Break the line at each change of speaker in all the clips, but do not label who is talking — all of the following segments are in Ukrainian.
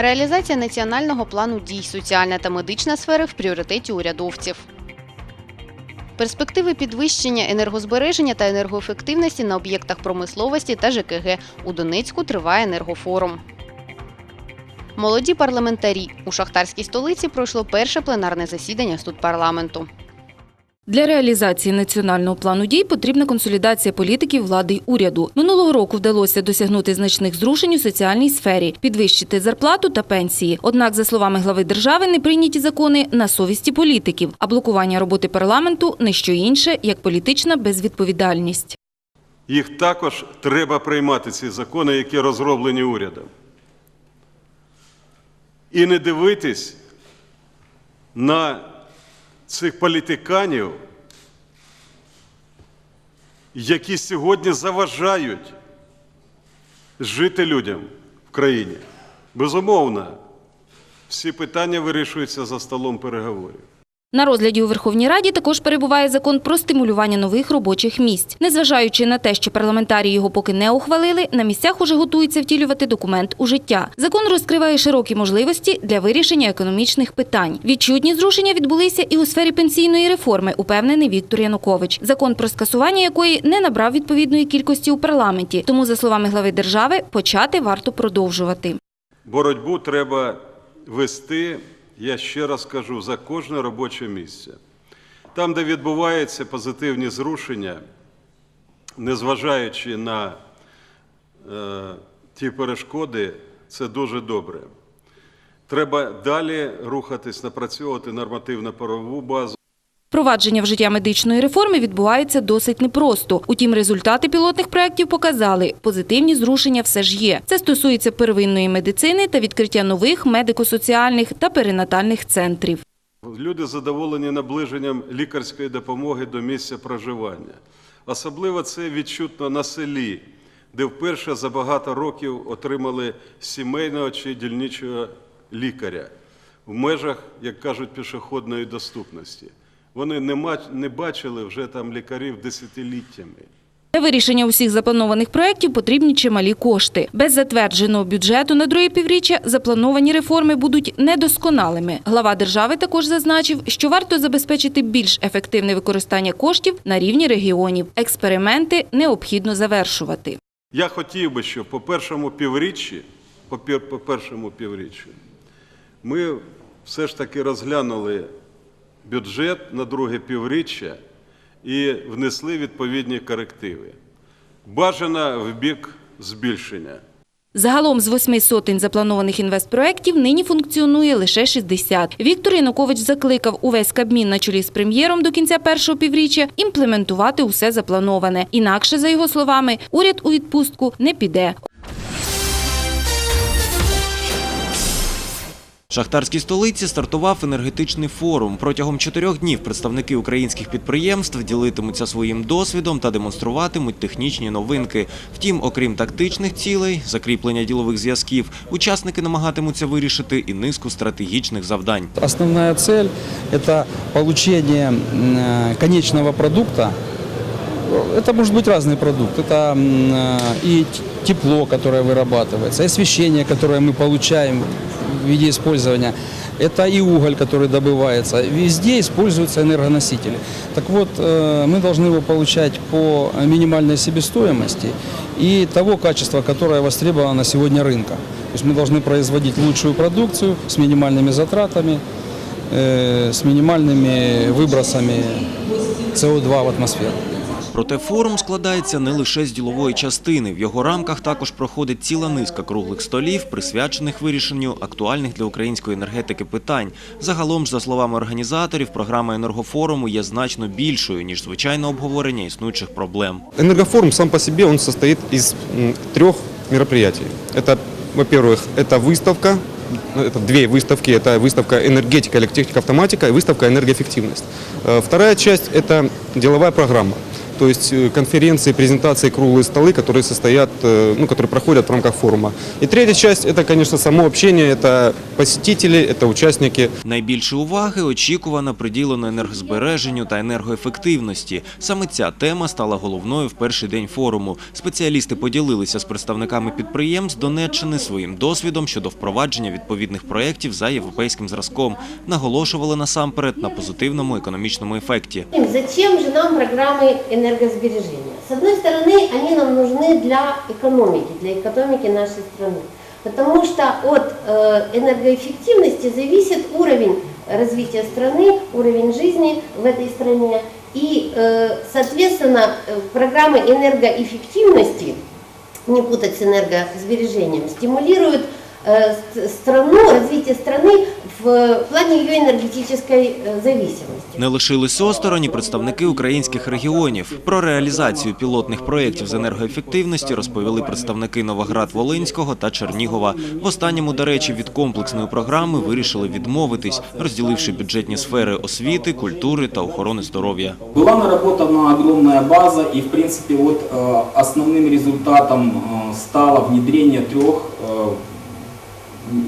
Реалізація національного плану дій, соціальна та медична сфери в пріоритеті урядовців. Перспективи підвищення енергозбереження та енергоефективності на об'єктах промисловості та ЖКГ. У Донецьку триває енергофорум. Молоді парламентарі. У шахтарській столиці пройшло перше пленарне засідання студпарламенту.
Для реалізації національного плану дій потрібна консолідація політиків влади й уряду. Минулого року вдалося досягнути значних зрушень у соціальній сфері, підвищити зарплату та пенсії. Однак, за словами глави держави, не прийняті закони на совісті політиків, а блокування роботи парламенту не що інше, як політична безвідповідальність.
Їх також треба приймати, ці закони, які розроблені урядом. І не дивитись на цих політиканів, які сьогодні заважають жити людям в країні. Безумовно, всі питання вирішуються за столом переговорів.
На розгляді у Верховній Раді також перебуває закон про стимулювання нових робочих місць. Незважаючи на те, що парламентарії його поки не ухвалили, на місцях уже готуються втілювати документ у життя. Закон розкриває широкі можливості для вирішення економічних питань. Відчутні зрушення відбулися і у сфері пенсійної реформи, упевнений Віктор Янукович. Закон про скасування якої не набрав відповідної кількості у парламенті. Тому, за словами глави держави, почати варто продовжувати.
Боротьбу треба вести, я ще раз кажу, за кожне робоче місце. Там, де відбуваються позитивні зрушення, незважаючи на е, ті перешкоди, це дуже добре. Треба далі рухатись, напрацьовувати нормативно-правову базу.
Провадження в життя медичної реформи відбувається досить непросто. Утім, результати пілотних проєктів показали, позитивні зрушення все ж є. Це стосується первинної медицини та відкриття нових медико-соціальних та перинатальних центрів.
Люди задоволені наближенням лікарської допомоги до місця проживання. Особливо це відчутно на селі, де вперше за багато років отримали сімейного чи дільничого лікаря в межах, як кажуть, пішохідної доступності. Вони не, бачили вже там лікарів десятиліттями.
Для вирішення усіх запланованих проєктів потрібні чималі кошти. Без затвердженого бюджету на друге півріччя заплановані реформи будуть недосконалими. Глава держави також зазначив, що варто забезпечити більш ефективне використання коштів на рівні регіонів. Експерименти необхідно завершувати.
Я хотів би, щоб по першому півріччі, по, першому півріччю, ми все ж таки розглянули бюджет на друге півріччя і внесли відповідні корективи. Бажано в бік збільшення.
Загалом з восьми сотень запланованих інвестпроєктів нині функціонує лише 60. Віктор Янукович закликав увесь Кабмін на чолі з прем'єром до кінця першого півріччя імплементувати усе заплановане. Інакше, за його словами, уряд у відпустку не піде.
В шахтарській столиці стартував енергетичний форум. Протягом чотирьох днів представники українських підприємств ділитимуться своїм досвідом та демонструватимуть технічні новинки. Втім, окрім тактичних цілей, закріплення ділових зв'язків, учасники намагатимуться вирішити і низку стратегічних завдань.
Цель – это получение м, э, конечного продукта Это может быть разный продукт. Это м, э, и т- тепло, которое вырабатывается, и освещение, которое мы получаем в виде использования. Это и уголь, который добывается. Везде используются энергоносители. Так вот, э, мы должны его получать по минимальной себестоимости и того качества, которое востребовано на сегодня рынка. То есть мы должны производить лучшую продукцию с минимальными затратами, э, с минимальными выбросами СО2 в атмосферу.
Проте форум складається не лише з ділової частини. В його рамках також проходить ціла низка круглих столів, присвячених вирішенню актуальних для української енергетики питань. Загалом, ж, за словами організаторів, програма енергофоруму є значно більшою ніж звичайне обговорення існуючих проблем.
Энергофорум сам по себе он состоит из м, трех мероприятий. Это, во-первых, это выставка, ну, это две выставки, это выставка энергетика, электротехника, автоматика и выставка энергоэффективность. Э, Вторая часть – это деловая программа. то есть э, конференции, презентации, круглые столы, которые состоят, э, ну, которые проходят в рамках форума. И третья часть – это, конечно, само общение, это посетители, это участники.
Найбільше уваги очікувано приділено енергозбереженню та енергоефективності. Саме ця тема стала головною в перший день форуму. Спеціалісти поділилися з представниками підприємств Донеччини своїм досвідом щодо впровадження відповідних проєктів за європейським зразком. Наголошували насамперед на позитивному економічному ефекті.
Зачем же нам программы Энергосбережения? С одной стороны, они нам нужны для экономики, для экономики нашей страны. Потому что от э, энергоэффективности зависит уровень развития страны, уровень жизни в этой стране. И, э, соответственно, э, программы энергоэффективности, не путать с энергосбережением, стимулируют ст- страну, развитие страны в плане ее энергетической э, зависимости.
Не лишились осторонь і представники українських регіонів. Про реалізацію пілотних проєктів з енергоефективності розповіли представники Новоград-Волинського та Чернігова. В останньому, до речі, від комплексної програми вирішили відмовитись, розділивши бюджетні сфери освіти, культури та охорони здоров'я.
Была наработана огромная база, и в принципе вот э, основным результатом э, стало внедрение трех э,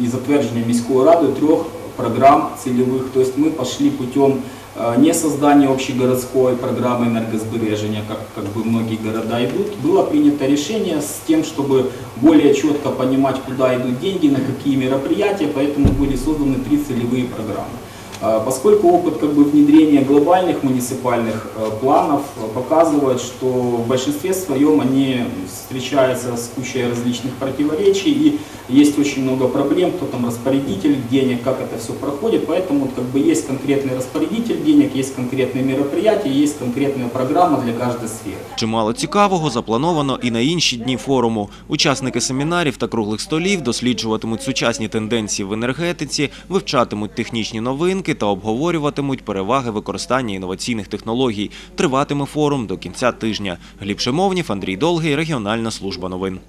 и затвердження міською радою трех Программ целевых. То есть мы пошли путем э, не создания общегородской программы энергосбережения, как, как бы многие города идут. Было принято решение с тем, чтобы более четко понимать, куда идут деньги, на какие мероприятия, поэтому были созданы три целевые программы. А, Поскольку опыт как бы, внедрения глобальных муниципальных э, планов э, показывает, что в большинстве своем они встречаются с кучей различных противоречий и есть очень много проблем, кто там распорядитель денег, как это все проходит, поэтому вот, как бы есть конкретный распорядитель денег, есть конкретные мероприятия, есть конкретная программа для каждой сферы.
Чимало цікавого заплановано і на інші дні форуму. Учасники семінарів та круглих столів досліджуватимуть сучасні тенденції в енергетиці, вивчатимуть технічні новинки та обговорюватимуть переваги використання інноваційних технологій. Триватиме форум до кінця тижня. Гліб Шимовнів, Андрій Долгий, регіональна служба новин.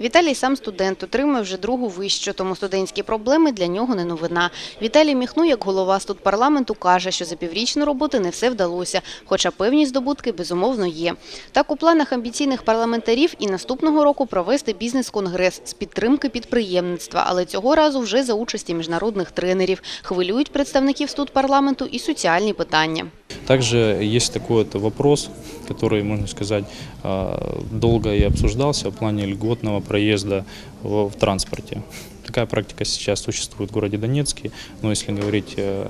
Віталій сам студент, отримує вже другу вищу, тому студентські проблеми для нього не новина. Віталій Міхну, як голова студпарламенту, каже, що за піврічну роботи не все вдалося, хоча певні здобутки безумовно є. Так у планах амбіційних парламентарів і наступного року провести бізнес-конгрес з підтримки підприємництва, але цього разу вже за участі міжнародних тренерів. Хвилюють представників студпарламенту і соціальні питання.
Также есть такой вот вопрос, который, можно сказать, а, долго и обсуждался в плане льготного проезда в, в транспорте. Такая практика сейчас существует в городе Донецке, но если говорить э,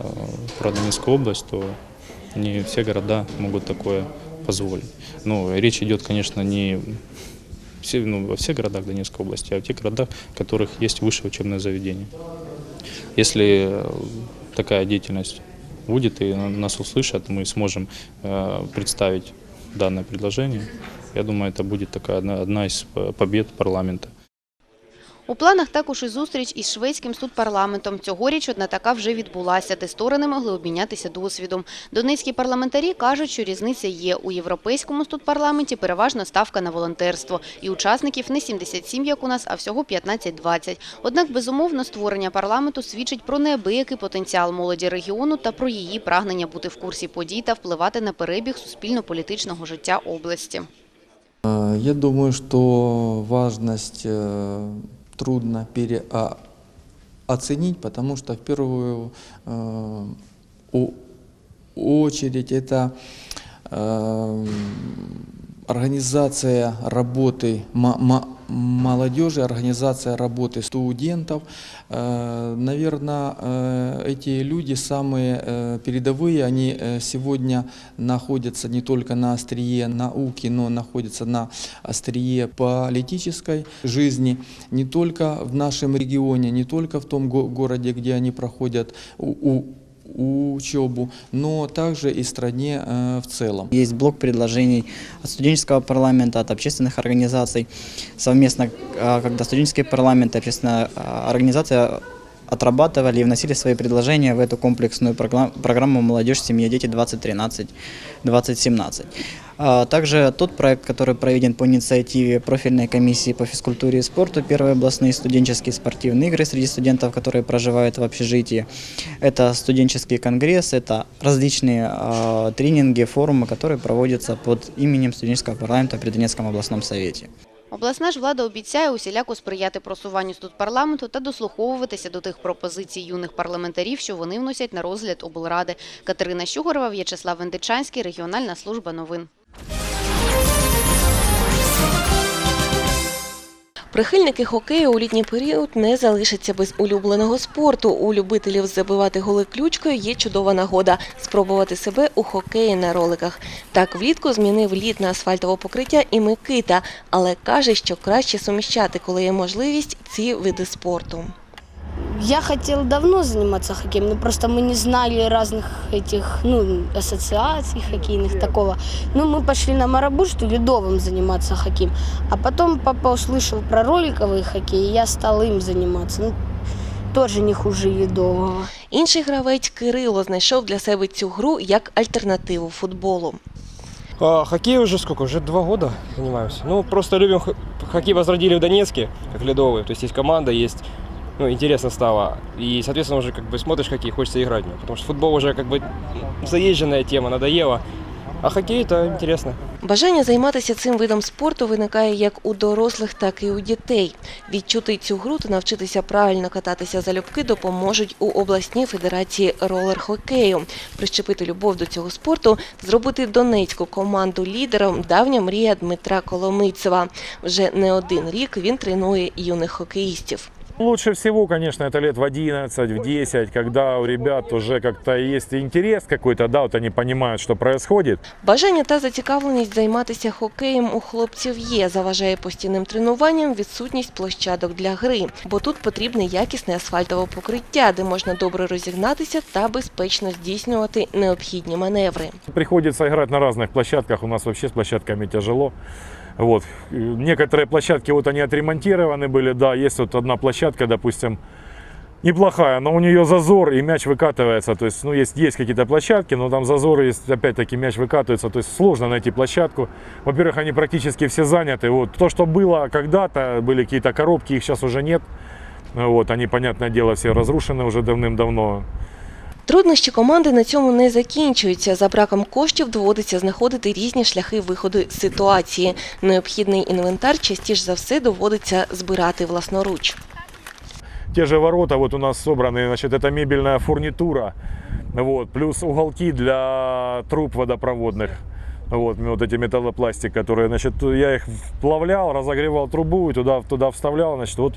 про Донецкую область, то не все города могут такое позволить. Но речь идет, конечно, не все, ну, во всех городах Донецкой области, а в тех городах, в которых есть высшее учебное заведение. Если э, такая деятельность будет и на- нас услышат, мы сможем э, представить данное предложение. Я думаю, это будет такая одна, одна из э, побед парламента.
У планах також і зустріч із шведським студпарламентом. Цьогоріч одна така вже відбулася, де сторони могли обмінятися досвідом. Донецькі парламентарі кажуть, що різниця є. У європейському студпарламенті переважно ставка на волонтерство. І учасників не 77, як у нас, а всього 15-20. Однак, безумовно, створення парламенту свідчить про неабиякий потенціал молоді регіону та про її прагнення бути в курсі подій та впливати на перебіг суспільно-політичного життя області.
Э, Я думаю, что важность э, трудно переоценить, потому что в первую э, очередь это э, организация работы молодежи, организация работы студентов. Наверное, эти люди самые э, передовые, они э, сегодня находятся не только на острие науки, но находятся на острие политической жизни, не только в нашем регионе, не только в том го- городе, где они проходят у- у- учебу, но также и стране э, в целом.
Есть блок предложений от студенческого парламента, от общественных организаций. Совместно, когда студенческий парламент и общественная организация отрабатывали и вносили свои предложения в эту комплексную программу «Молодежь, семья, дети 2013-2017». А Также тот проект, который проведен по инициативе профильной комиссии по физкультуре и спорту, первые областные студенческие спортивные игры среди студентов, которые проживают в общежитии. Это студенческий конгресс, это различные а, тренинги, форумы, которые проводятся под именем студенческого парламента при Донецком областном совете.
Обласна ж влада обіцяє усіляко сприяти просуванню тут парламенту та дослуховуватися до тих пропозицій юних парламентарів, що вони вносять на розгляд облради. Катерина Щугорова, В'ячеслав Вендичанський, регіональна служба новин.
Прихильники хокею у літній період не залишаться без улюбленого спорту. У любителів забивати голи ключкою є чудова нагода спробувати себе у хокеї на роликах. Так влітку змінив лід на асфальтове покриття і Микита, але каже, що краще суміщати, коли є можливість, ці види спорту.
Я хотел давно заниматься хоккеем, но просто мы не знали разных этих, ну, ассоциаций хоккейных такого. Ну, мы пошли на Марабу, что ледовым заниматься хоккеем. А потом папа услышал про роликовый хоккей, и я стал им заниматься. Ну, тоже не хуже ледового.
Інший гравець Кирило знайшов для себе цю гру як альтернативу футболу.
А, хоккей уже сколько? Уже два года занимаемся. Ну, просто любим х- хоккей возродили в Донецке, как ледовый. То есть есть команда, есть, ну, интересно стало. И, соответственно, уже как бы смотришь хоккей, хочется играть в него. Потому что футбол уже как бы заезженная тема, надоело. А хоккей это интересно.
Бажання займатися цим видом спорту виникає як у дорослих, так і у дітей. Відчути цю гру та навчитися правильно кататися залюбки допоможуть у обласній федерації ролер-хокею. Прищепити любов до цього спорту, зробити донецьку команду лідером – давня мрія Дмитра Коломийцева. Вже не один рік він тренує юних хокеїстів.
Лучше всего, конечно, это лет в 11, в 10, когда у ребят уже как-то есть интерес какой-то, да, вот они понимают, что происходит.
Бажання та зацікавленість займатися хокеєм у хлопців є. Заважає постійним тренуванням відсутність площадок для гри, бо тут потрібне якісне асфальтове покриття, де можна добре розігнатися та безпечно здійснювати необхідні маневри.
Приходится играть на разных площадках, у нас вообще с площадками тяжело. Вот. Некоторые площадки, вот они отремонтированы были, да, есть вот одна площадка, допустим, неплохая, но у нее зазор и мяч выкатывается, то есть, ну, есть, есть какие-то площадки, но там зазор есть, опять-таки мяч выкатывается, то есть сложно найти площадку. Во-первых, они практически все заняты, вот, то, что было когда-то, были какие-то коробки, их сейчас уже нет, вот, они, понятное дело, все разрушены уже давным-давно,
Труднощі команди на цьому не закінчуються. За браком коштів доводиться знаходити різні шляхи виходу з ситуації. Необхідний інвентар частіше за все доводиться збирати власноруч.
те же ворота вот у нас собраны, значит, это мебельная фурнитура, вот, плюс уголки для труб водопроводных, вот, вот эти металлопластик, которые, значит, я их вплавлял, разогревал трубу и туда, туда вставлял, значит, вот,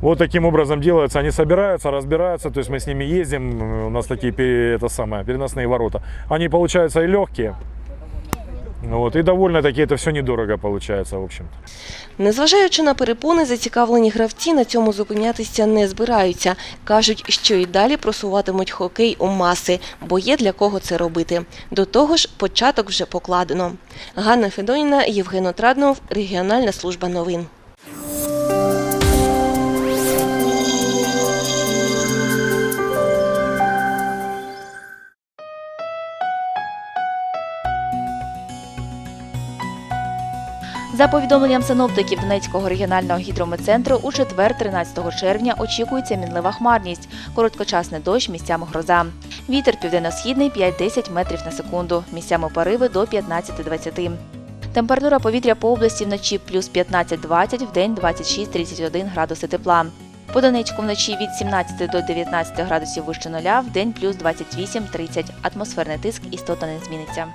вот таким образом делается, они собираются, разбираются, то есть мы с ними ездим, у нас такие, пере- это самое, переносные ворота, они получаются и легкие, вот, и довольно-таки это все недорого получается, в общем-то.
Незважаючи на перепони, зацікавлені гравці на цьому зупинятися не збираються. Кажуть, що і далі просуватимуть хокей у маси, бо є для кого це робити. До того ж, початок вже покладено. Ганна Федоніна, Євген Отраднов, регіональна служба новин.
За повідомленням синоптиків Донецького регіонального гідрометцентру, у четвер, 13 червня, очікується мінлива хмарність, короткочасний дощ, місцями гроза. Вітер південно-східний 5-10 метрів на секунду, місцями пориви до 15-20. Температура повітря по області вночі плюс 15-20, вдень 26-31 градуси тепла. По Донецьку вночі від 17 до 19 градусів вище нуля, вдень плюс 28-30. Атмосферний тиск істотно не зміниться.